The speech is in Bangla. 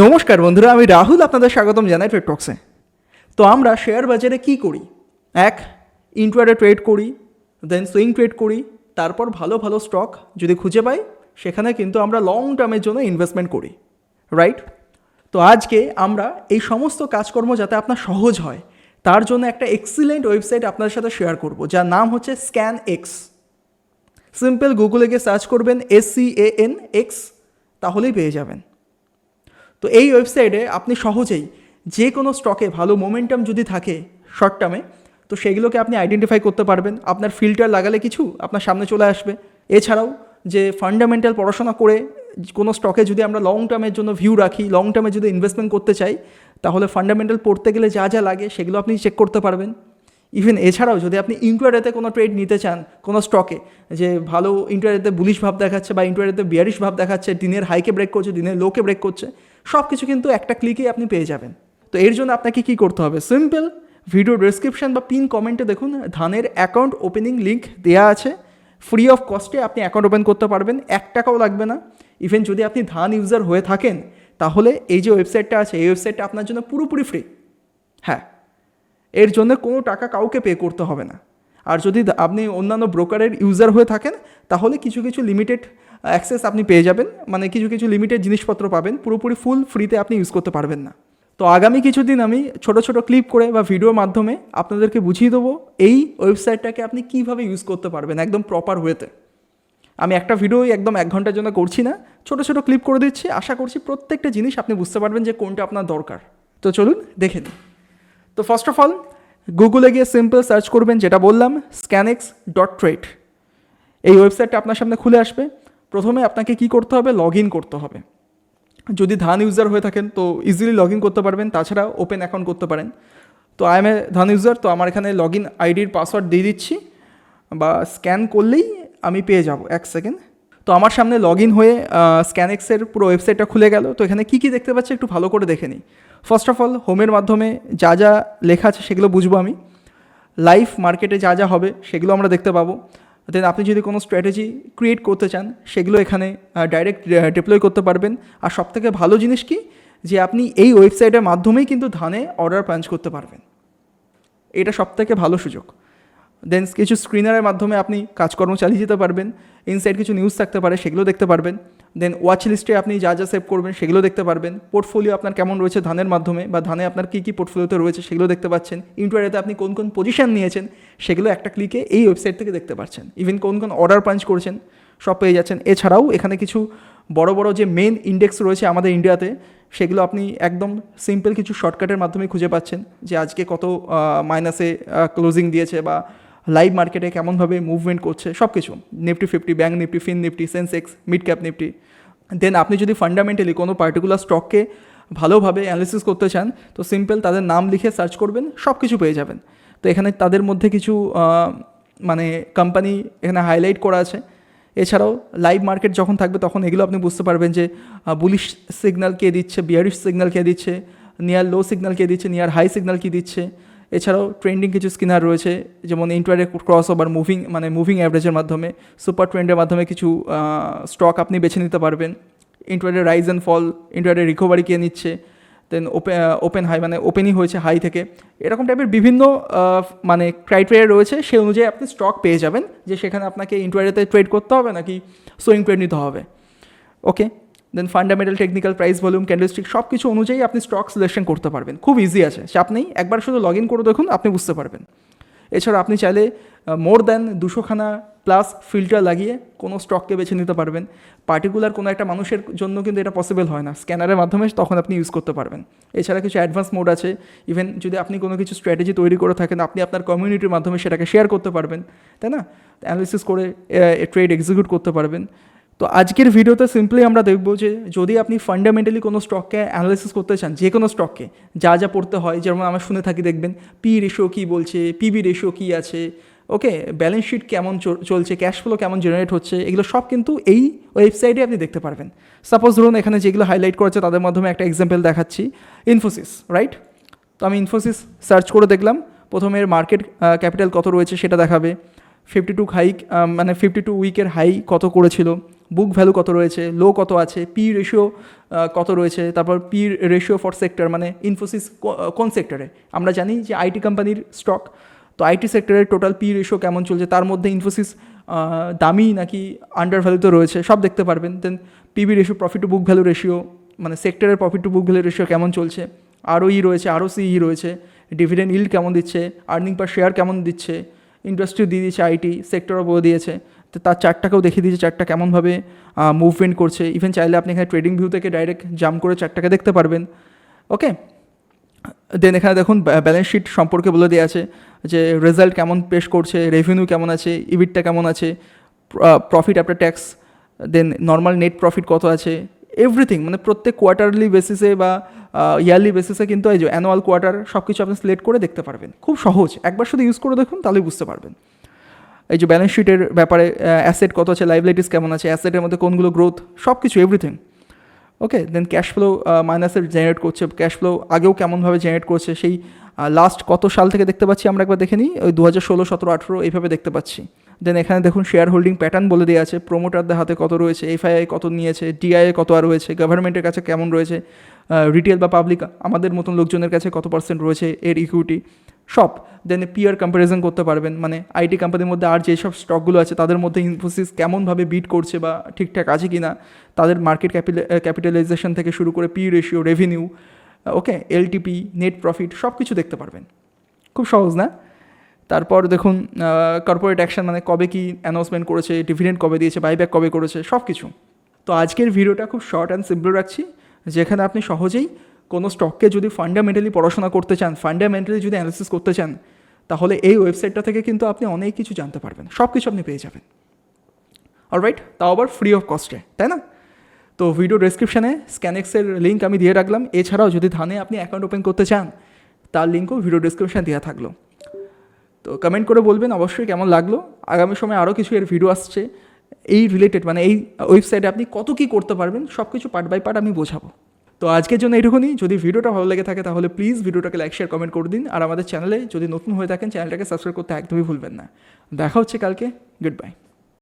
নমস্কার বন্ধুরা, আমি রাহুল, আপনাদের স্বাগতম জানাই ট্রেড টক্সে তো আমরা শেয়ার বাজারে কি করি? এক ইন্ট্রাডে ট্রেড করি দেন সুইং ট্রেড করি, তারপর ভালো ভালো স্টক যদি খুঁজে পাই, সেখানে কিন্তু আমরা লং টার্মের জন্য ইনভেস্টমেন্ট করি রাইট তো আজকে আমরা এই সমস্ত কাজকর্ম যাতে আপনার সহজ হয়, তার জন্য একটা এক্সিলেন্ট ওয়েবসাইট আপনাদের সাথে শেয়ার করব, যার নাম হচ্ছে স্ক্যান এক্স সিম্পল গুগলে গিয়ে সার্চ করবেন S C A N X তাহলেই পেয়ে যাবেন। তো এই ওয়েবসাইটে আপনি সহজেই যে কোনো স্টকে ভালো মোমেন্টাম যদি থাকে শর্ট টার্মে তো সেগুলোকে আপনি আইডেন্টিফাই করতে পারবেন। আপনার ফিল্টার লাগালে কিছু আপনার সামনে চলে আসবে। এছাড়াও যে ফান্ডামেন্টাল পড়াশোনা করে কোনো স্টকে যদি আমরা লং টার্মের জন্য ভিউ রাখি লং টার্মে যদি ইনভেস্টমেন্ট করতে চাই, তাহলে ফান্ডামেন্টাল পড়তে গেলে যা যা লাগে সেগুলো আপনি চেক করতে পারবেন। ইভেন এছাড়াও যদি আপনি ইন্টারডেতে কোনো ট্রেড নিতে চান, কোনো স্টকে যে ভালো ইন্টারডেতে বুলিশ ভাব দেখাচ্ছে বা ইন্টারডেতে বিয়ারিশ ভাব দেখাচ্ছে, দিনের হাইকে ব্রেক করছে, দিনের লোকে ব্রেক করছে সব কিছু কিন্তু একটা ক্লিকেই আপনি পেয়ে যাবেন। তো এর জন্য আপনাকে কি করতে হবে? সিম্পল ভিডিও ডেসক্রিপশন বা পিন কমেন্টে দেখুন, ধানের অ্যাকাউন্ট ওপেনিং লিঙ্ক দেওয়া আছে। ফ্রি অফ কস্টে আপনি অ্যাকাউন্ট ওপেন করতে পারবেন, এক টাকাও লাগবে না। ইভেন যদি আপনি ধান ইউজার হয়ে থাকেন, তাহলে এই যে ওয়েবসাইটটা আছে, এই ওয়েবসাইটটা আপনার জন্য পুরোপুরি ফ্রি হ্যাঁ এর জন্য কোনো টাকা কাউকে পে করতে হবে না। আর যদি আপনি অন্যান্য ব্রোকারের ইউজার হয়ে থাকেন, তাহলে কিছু কিছু লিমিটেড অ্যাক্সেস আপনি পেয়ে যাবেন। মানে কিছু কিছু লিমিটেড জিনিসপত্র পাবেন। পুরোপুরি ফুল ফ্রিতে আপনি ইউজ করতে পারবেন না। তো আগামী কিছুদিন আমি ছোট ছোট ক্লিপ করে বা ভিডিওর মাধ্যমে আপনাদেরকে বুঝিয়ে দেবো এই ওয়েবসাইটটাকে আপনি কীভাবে ইউজ করতে পারবেন একদম প্রপার ওয়েতে আমি একটা ভিডিওই একদম এক ঘণ্টার জন্য করছি না। ছোট ছোট ক্লিপ করে দিচ্ছি। আশা করছি প্রত্যেকটা জিনিস আপনি বুঝতে পারবেন যে কোনটা আপনার দরকার। তো চলুন দেখে নিন তো ফার্স্ট অফ অল গুগলে গিয়ে সিম্পল সার্চ করবেন যেটা বললাম স্ক্যানেক্স ডট ট্রেড এই ওয়েবসাইটটা আপনার সামনে খুলে আসবে। প্রথমে আপনাকে কি করতে হবে? লগ ইন করতে হবে। যদি ধান ইউজার হয়ে থাকেন, তো ইজিলি লগ ইন করতে পারবেন। তাছাড়া ওপেন অ্যাকাউন্ট করতে পারেন। তো আই এম এ ধান ইউজার তো আমার এখানে লগ ইন আইডির পাসওয়ার্ড দিয়ে দিচ্ছি। বা স্ক্যান করলেই আমি পেয়ে যাব, এক সেকেন্ড তো আমার সামনে লগ ইন হয়ে স্ক্যানেক্সের পুরো ওয়েবসাইটটা খুলে গেল। তো এখানে কী কী দেখতে পাচ্ছি একটু ভালো করে দেখে নিই। ফার্স্ট অফ অল হোমের মাধ্যমে যা যা লেখা আছে সেগুলো বুঝব আমি। লাইফ মার্কেটে যা যা হবে সেগুলো আমরা দেখতে পাবো। দেন আপনি যদি কোনো স্ট্র্যাটেজি ক্রিয়েট করতে চান, সেগুলো এখানে ডাইরেক্ট ডিপ্লয় করতে পারবেন। আর সবথেকে ভালো জিনিস কি? যে আপনি এই ওয়েবসাইটের মাধ্যমেই কিন্তু ধানে অর্ডার পাঞ্চ করতে পারবেন। এটা সবথেকে ভালো সুযোগ। দেন কিছু স্ক্রিনারের মাধ্যমে আপনি কাজকর্ম চালিয়ে যেতে পারবেন। ইনসাইড কিছু নিউজ থাকতে পারে, সেগুলো দেখতে পারবেন। দেন ওয়াচ লিস্টে আপনি যা যা সেভ করবেন সেগুলো দেখতে পারবেন। পোর্টফোলিও আপনার কেমন রয়েছে ধানের মাধ্যমে বা ধানে আপনার কী কী পোর্টফোলিওতে রয়েছে সেগুলো দেখতে পাচ্ছেন। ইন্টারনেটে আপনি কোন কোন পজিশন নিয়েছেন সেগুলো একটা ক্লিকে এই ওয়েবসাইট থেকে দেখতে পাচ্ছেন। ইভেন কোন কোন অর্ডার পাঞ্চ করছেন সব পেয়ে যাচ্ছেন। এছাড়াও এখানে কিছু বড় বড় যে মেন ইন্ডেক্স রয়েছে আমাদের ইন্ডিয়াতে সেগুলো আপনি একদম সিম্পল কিছু শর্টকাটের মাধ্যমে খুঁজে পাচ্ছেন যে আজকে কত মাইনাসে ক্লোজিং দিয়েছে বা লাইভ মার্কেটে কেমনভাবে মুভমেন্ট করছে সব কিছু nifty fifty bank nifty fin nifty sensex mid cap nifty then আপনি যদি ফান্ডামেন্টালি কোনো পার্টিকুলার স্টককে ভালোভাবে অ্যানালিসিস করতে চান, তো সিম্পল তাদের নাম লিখে সার্চ করবেন সব কিছু পেয়ে যাবেন। তো এখানে তাদের মধ্যে কিছু মানে কোম্পানি এখানে হাইলাইট করা আছে। এছাড়াও লাইভ মার্কেট যখন থাকবে তখন এগুলো আপনি বুঝতে পারবেন যে বুলিশ সিগন্যাল কে দিচ্ছে বিয়ারিশ সিগন্যাল কে দিচ্ছে নিয়ার লো সিগন্যাল কে দিচ্ছে নিয়ার হাই সিগন্যাল কি দিচ্ছে। এছাড়াও ট্রেন্ডিং কিছু স্কিনার রয়েছে, যেমন ইন্টারে ক্রস ওভার মুভিং মানে মুভিং অ্যাভারেজের মাধ্যমে সুপার ট্রেন্ডের মাধ্যমে কিছু স্টক আপনি বেছে নিতে পারবেন। ইন্টারে রাইজ অ্যান্ড ফল ইন্টারে রিকভারি কে নিচ্ছে দেন ওপেন ওপেন হাই মানে ওপেনই হয়েছে হাই থেকে। এরকম টাইপের বিভিন্ন মানে ক্রাইটেরিয়া রয়েছে, সেই অনুযায়ী আপনি স্টক পেয়ে যাবেন, যে সেখানে আপনাকে ইন্টারনেটে ট্রেড করতে হবে নাকি সোয়িং ট্রেড নিতে হবে। Okay then fundamental technical price volume candlestick সব কিছু অনুযায়ী আপনি স্টক সিলেকশন করতে পারবেন। খুব ইজি আছে, চাপ নেই। একবার শুধু লগ ইন করে দেখুন, আপনি বুঝতে পারবেন। এছাড়া আপনি চাইলে মোর দ্যান দুশোখানা প্লাস ফিল্টার লাগিয়ে কোনো স্টককে বেছে নিতে পারবেন। পার্টিকুলার কোনো একটা মানুষের জন্য কিন্তু এটা পসিবল হয় না। স্ক্যানারের মাধ্যমে তখন আপনি ইউজ করতে পারবেন। এছাড়া কিছু অ্যাডভান্স মোড আছে। ইভেন যদি আপনি কোনো কিছু স্ট্র্যাটেজি তৈরি করে থাকেন, আপনি আপনার কমিউনিটির মাধ্যমে সেটাকে শেয়ার করতে পারবেন, তাই না? অ্যানালিসিস করে ট্রেড এক্সিকিউট করতে পারবেন। তো আজকের ভিডিওতে সিম্পলি আমরা দেখব যে যদি আপনি ফান্ডামেন্টালি কোনো স্টককে অ্যানালাইসিস করতে চান, যে কোনো স্টককে যা যা পড়তে হয়, যেমন আমরা শুনে থাকি দেখবেন পি রেশিও কী বলছে পিবি রেশিও কী আছে ওকে ব্যালেন্স শিট কেমন চল- চলছে ক্যাশ ফ্লো কেমন জেনারেট হচ্ছে, এগুলো সব কিন্তু এই ওয়েবসাইটে আপনি দেখতে পারবেন। সাপোজ ধরুন এখানে যেগুলো হাইলাইট করেছে, তাদের মাধ্যমে একটা এক্সাম্পল দেখাচ্ছি ইনফোসিস রাইট তো আমি ইনফোসিস সার্চ করে দেখলাম, প্রথমে এর মার্কেট ক্যাপিটাল কত রয়েছে সেটা দেখাবে ফিফটি টু হাই মানে ফিফটি টু উইকের হাই কত করেছিল বুক ভ্যালু কত রয়েছে লো কত আছে পি রেশিও কত রয়েছে, তারপর পি রেশিও ফর সেক্টর মানে ইনফোসিস কোন সেক্টরে আমরা জানি যে আইটি কোম্পানির স্টক তো আইটি সেক্টরের টোটাল পি রেশিও কেমন চলছে? তার মধ্যে ইনফোসিস দামি নাকি আন্ডার ভ্যালুতে রয়েছে? সব দেখতে পারবেন। Then PB ratio profit to book value ratio মানে সেক্টরের profit to book value ratio কেমন চলছে? আরও ই রয়েছে আরও সিই রয়েছে ডিভিডেন্ড ইল্ড কেমন দিচ্ছে আর্নিং পার শেয়ার কেমন দিচ্ছে ইন্ডাস্ট্রি দিয়ে দিয়েছে আইটি সেক্টরও বলে দিয়েছে। তো তার চারটাকেও দেখিয়ে দিয়েছে, চারটা কেমনভাবে মুভমেন্ট করছে। ইভেন চাইলে আপনি এখানে ট্রেডিং ভিউ থেকে ডাইরেক্ট জাম্প করে চারটাকে দেখতে পারবেন। ওকে দেন এখানে দেখুন ব্যালেন্স শিট সম্পর্কে বলে দেওয়া আছে যে রেজাল্ট কেমন পেশ করছে রেভিনিউ কেমন আছে ইবিটটা কেমন আছে profit after tax then normal net profit কত আছে এভরিথিং মানে প্রত্যেক কোয়ার্টারলি বেসিসে বা ইয়ারলি বেসিসে কিন্তু এই যে অ্যানুয়াল কোয়ার্টার সব কিছু আপনি সিলেক্ট করে দেখতে পারবেন। খুব সহজ। একবার শুধু ইউজ করে দেখুন, তাহলেই বুঝতে পারবেন। এই যে ব্যালেন্স শিটের ব্যাপারে অ্যাসেট কত আছে লাইবিলিটিস কেমন আছে অ্যাসেটের মধ্যে কোনগুলো গ্রোথ সব কিছু everything okay then cash flow মাইনাসের জেনারেট করছে। ক্যাশ ফ্লো আগেও কেমনভাবে জেনারেট করছে, সেই লাস্ট কত সাল থেকে দেখতে পাচ্ছি আমরা একবার দেখে নিই? ওই দু হাজার ষোলো, সতেরো, আঠেরো, এইভাবে দেখতে পাচ্ছি। দেন এখানে দেখুন শেয়ার হোল্ডিং প্যাটার্ন বলে দেওয়া আছে। প্রোমোটারদের হাতে কত রয়েছে এফআইআই কত নিয়েছে ডিআইএ কত আর রয়েছে গভর্নমেন্টের কাছে কেমন রয়েছে রিটেল বা পাবলিক আমাদের মতন লোকজনের কাছে কত পার্সেন্ট রয়েছে এর ইকুইটি সব দেন পিয়ার কম্প্যারিজন করতে পারবেন। মানে আইটি কোম্পানির মধ্যে আর যেসব স্টকগুলো আছে, তাদের মধ্যে ইনফোসিস কেমনভাবে বিট করছে বা ঠিকঠাক আছে কি না তাদের মার্কেট ক্যাপিটালাইজেশন থেকে শুরু করে P ratio revenue okay LTP net profit সব কিছু দেখতে পারবেন। খুব সহজ না? তারপর দেখুন কর্পোরেট অ্যাকশন মানে কবে কি অ্যানাউন্সমেন্ট করেছে ডিভিডেন্ড কবে দিয়েছে বাইব্যাক কবে করেছে সব কিছু তো আজকের ভিডিওটা খুব শর্ট অ্যান্ড সিম্পল রাখছি, যেখানে আপনি সহজেই কোনো স্টককে যদি ফান্ডামেন্টালি পড়াশোনা করতে চান ফান্ডামেন্টালি যদি অ্যানালিসিস করতে চান, তাহলে এই ওয়েবসাইটটা থেকে কিন্তু আপনি অনেক কিছু জানতে পারবেন, সব কিছু আপনি পেয়ে যাবেন। অলরাইট তাও আবার ফ্রি অফ কস্টে তাই না? তো ভিডিও ডেসক্রিপশানে স্ক্যানেক্সের লিঙ্ক আমি দিয়ে রাখলাম। এছাড়াও যদি ধানে আপনি অ্যাকাউন্ট ওপেন করতে চান, তার লিঙ্কও ভিডিও ডেসক্রিপশানে দেওয়া থাকল। তো কমেন্ট করে বলবেন অবশ্যই কেমন লাগল। আগামী সময় আরও কিছু এর ভিডিও আসছে। এই রিলেটেড মানে এই ওয়েবসাইটে আপনি কত কী করতে পারবেন সব কিছু পার্ট বাই পার্ট আমি বোঝাবো। তো আজকের জন্য এইটুকুনি। যদি ভিডিওটা ভালো লেগে থাকে তাহলে প্লিজ ভিডিওটাকে লাইক শেয়ার কমেন্ট করে দিন। আর আমাদের চ্যানেলে যদি নতুন হয়ে থাকেন চ্যানেলটাকে সাবস্ক্রাইব করতে একদমই ভুলবেন না। দেখা হচ্ছে কালকে। Good bye